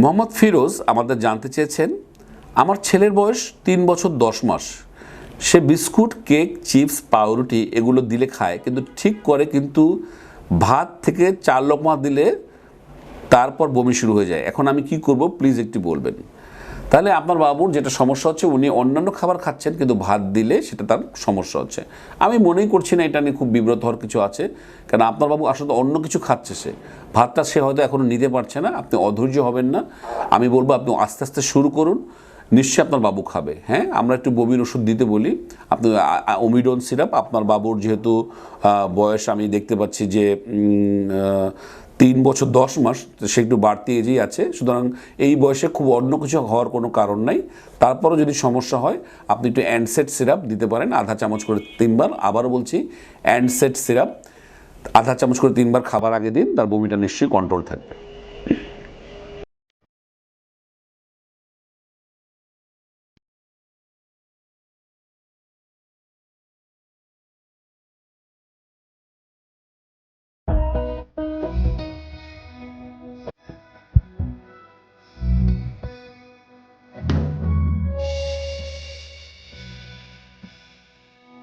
মোহাম্মদ ফিরোজ আমাদের জানতে চেয়েছেন, আমার ছেলের বয়স তিন বছর দশ মাস। সে বিস্কুট, কেক, চিপস, পাউরুটি এগুলো দিলে খায়, কিন্তু ঠিক করে কিন্তু ভাত থেকে চার লোকমা দিলে তারপর বমি শুরু হয়ে যায়। এখন আমি কি করব? প্লিজ একটু বলবেন। তাহলে আপনার বাবুর যেটা সমস্যা হচ্ছে, উনি অন্যান্য খাবার খাচ্ছেন, কিন্তু ভাত দিলে সেটা তার সমস্যা হচ্ছে। আমি মনেই করছি না, এটা নিয়ে খুব বিব্রত হওয়ার কিছু আছে। কারণ আপনার বাবু আসলে অন্য কিছু খাচ্ছে সে। ভাতটা সে হয়তো এখনও নিতে পারছে না, আপনি অধৈর্য হবেন না। আমি বলব, আপনি আস্তে আস্তে শুরু করুন। নিশ্চয়ই আপনার বাবু খাবে হ্যাঁ? আমরা একটু বমির ওষুধ দিতে বলি। আপনি ওমিডন সিরাপ, আপনার বাবুর যেহেতু বয়স আমি দেখতে পাচ্ছি যে তিন বছর, দশ মাস সে একটু বাড়তি এজেই আছে। সুতরাং এই বয়সে খুব অন্য কিছু হওয়ার কোনো কারণ নাই। তারপরও যদি সমস্যা হয়, আপনি একটু অ্যান্ডসেট সিরাপ দিতে পারেন, আধা চামচ করে তিনবার। আবারও বলছি অ্যান্ডসেট সিরাপ আধা চামচ করে তিনবার খাবার আগে দিন, তার বমিটা নিশ্চয়ই কন্ট্রোল থাকবে।